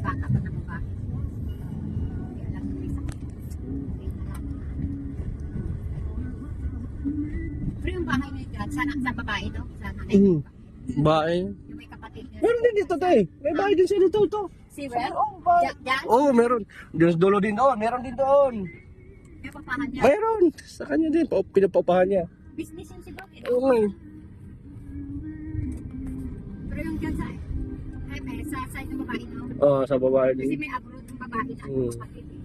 sakit. Hindi na lang. Pero yung bahay niya dyan, sa, sa babae to? Sa nanay Mm. Bae. Yung may kapatid niya. Meron din dito, tay. May bahay din siya dito, ito. Si? Diyan? Oo, oh, meron. Diyos dulo din doon. Meron din doon. May papahan niya. Meron. Sa kanya din. Pa- Pinapaupahan niya. Business yun si Bro. eh. Oo eh. Pero yung dyan sa, sa side ng babae no? Oo, sa babae Kasi din. may abroad yung babae na Mm. kapatid eh.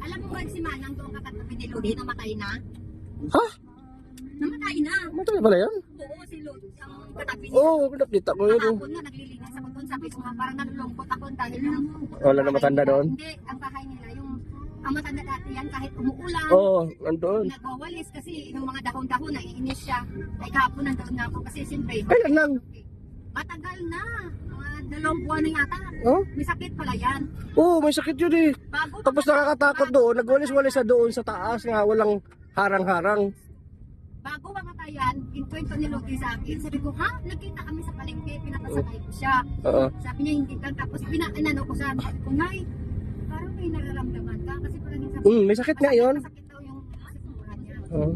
Alam mo ba si Manang doon kakatabi ni Lodi namatay na? Ha? Namatay na. Matagal pala yan? Oo, si Lodi ang katabi niya. Oo, oh, nakita ko yun. oh. Kahapon na naglilinis ako doon. Sabi ko nga parang nalulungkot ako dahil yung Wala na matanda doon? Hindi, ang bahay nila yung ang matanda dati yan kahit umuulan. Oo, nandoon. Nagwawalis kasi yung mga dahon-dahon naiinis siya. Ay kahapon nandoon na ako kasi siyempre Kailan lang? matagal na. Dalawang buwan na yata. Oh? May sakit pala yan. Oo, may sakit yun eh. Bago Tapos nakakatakot doon. Nagwalis-walis sa doon sa taas nga walang harang-harang. Bago mamatayan, inkwento ni Loki sa akin. Sabi ko, ha? Nagkita kami sa palengke, pinapasakay ko siya. Oo. Sabi niya, hindi ka. Tapos pinainano ko sa sabi ko, Nay, parang may nararamdaman ka. Kasi parang yung sabi Mm, may sakit nga yun. Masakit daw yung sikmura niya. Oo.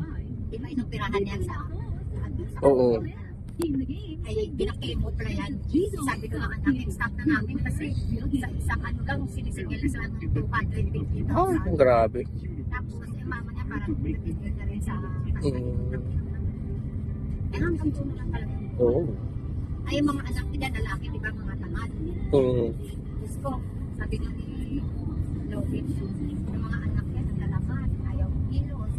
Di ba inoperahan yan sa Oo. Ay, pinakimot pala yan. Sabi ko naman namin, stop na namin kasi sa isang ano lang, sinisingil na sila ng 250,000. Oh, grabe. Tapos yung mama niya parang nagtitigil na rin sa Mm. Eh hanggang doon na lang pala. Oo. Ay, yung mga anak nila, lalaki, di ba, mga tamad. Mm. Diyos ko, sabi nga ni Lovic, yung mga anak niya, naglalaman, ayaw kilos.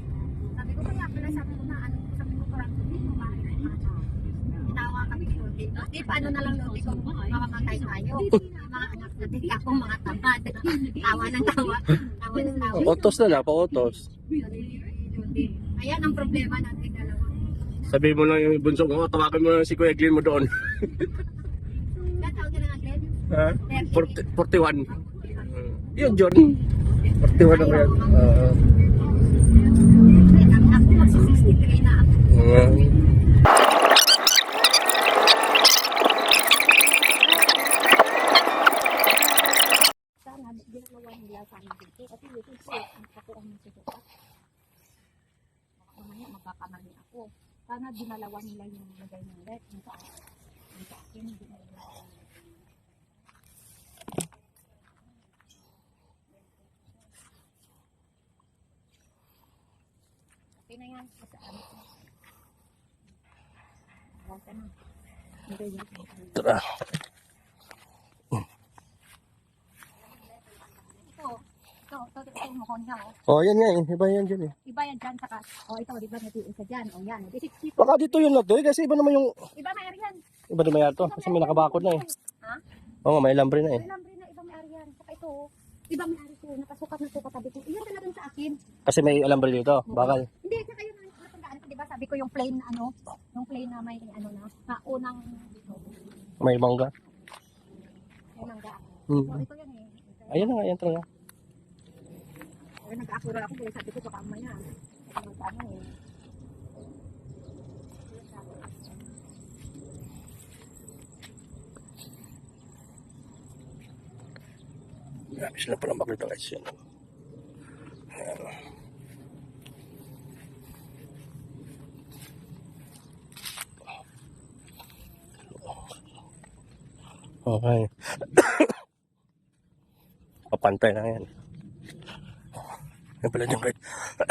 Sabi ko, kaya pala sabi ko na, ano, sabi ko, parang dito, bakit ay mata? Tinawa kami ni Lovic. Di, paano na lang Lovic kung mamamatay tayo? Mga anak natin, ako mga tamad. Tawa ng tawa. Tawa ng tawa. Otos na lang, pa-otos. Ayan ang problema natin dalawa. Sabi mo lang yung bunso mo, tawagan mo lang si Kuya Glenn mo doon. Taon ka na nga, Glenn? Ha? 30. 41. Yun, John. 41 ako yan. Oo. Ako magsi-63 na ako. Oo. Sana ginagawa nila sa amin dito. Kasi dito po, ang nasusukat. Mamaya magkakamali ako. Sana dinalawa nila yung lagay ng red. Yung sa yung sa akin, dinalawa nila. Okay na yan. Sa amin. Huwag ka na. Hindi yan. Tara. Ito, ito, ito, ito, yung mukha niya, oh. Oh, yan nga eh. Iba yan dyan eh. Iba yan dyan, saka, oh, ito, di ba, nag-iisa dyan, oh, yan, di 60 Baka dito yun lang to eh. Kasi iba naman yung... Iba may ari yan. Iba naman yan to. Kasi may nakabakod na eh. Ha? Oo nga, may lambre na eh. May lambre na, iba may ari yan. Saka ito, oh, iba may ari ko, nakasukat na sukat, sabi ko, iyan talagang sa akin. Kasi may lambre dito. Bakal. Hindi, saka yun, ang natandaan ko, di ba, sabi ko yung plain, ano, yung plain na may, ano na, na unang, dito, May mangga. unang gaan. Hmm. So, ito yan eh. Ito, Ayun na nga, yan talaga. Pero nag-aakura ako, kaya sabi ko, baka mamaya, ano, ano, eh. Grabe sila pala makita guys yan. Ayan. Okay. Papantay lang yan. Yan pala dyan kahit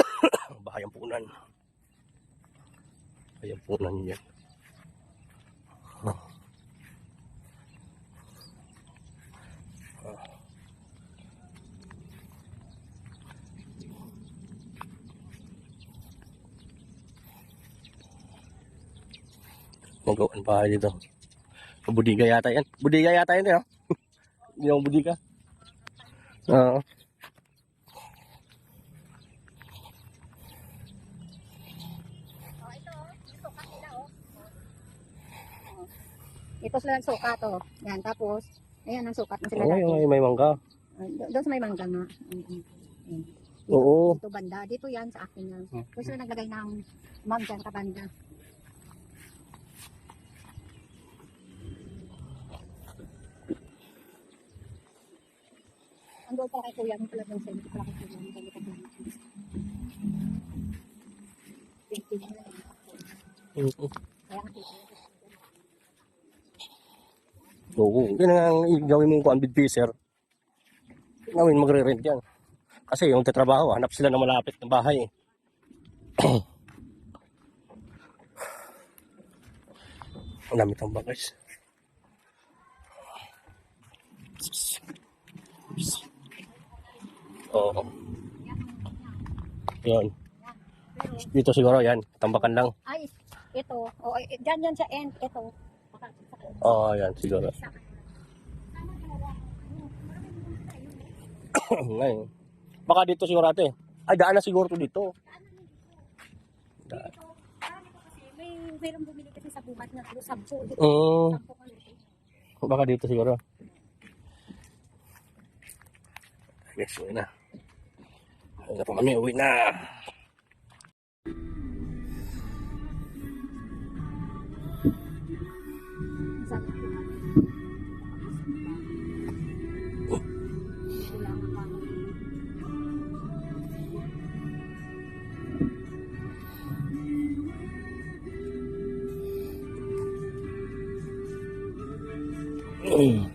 bahayang punan. Bahayang punan yan. Magawan bahay dito. Budiga yata yan. Budiga yata yan eh. oh. Yung budiga. Oo. Oh, ito, oh, yung sukat nila, oh. Oh. Ito sila ang sukat, oh. Yan, tapos, ayan ang sukat na sila Oo, dati. yung may mangga. Ah, do- Doon sa may mangga nga. Mm, mm, mm. Dito, Oo. Dito banda. Dito yan sa akin yan. Hmm. Doon sila naglagay ng dyan sa banda. Ang goal pala kay kuya mo pala daw sa hindi pala kay kuya mo. Hindi ka pala. Thank you. Oo. Kaya ang tito. Oo. Yan ang gawin mong kuan bid fisher. Gawin magre-rent yan. Kasi yung tetrabaho, hanap sila ng malapit na bahay. Ang dami tong guys. Oo. Yun. Dito siguro yan. Tambakan lang. ay, ito. O, dyan yan sa end. Ito. Baka, baka, Oo, yan siguro. Ngayon. Baka dito siguro ate. Ay, daan na siguro to dito. Daan. Mayroong bumili kasi sa bumat na ano, sampo. Mm, dito. baka dito siguro. Guys, uwi na. Uwi na po kami, uwi na. Mm.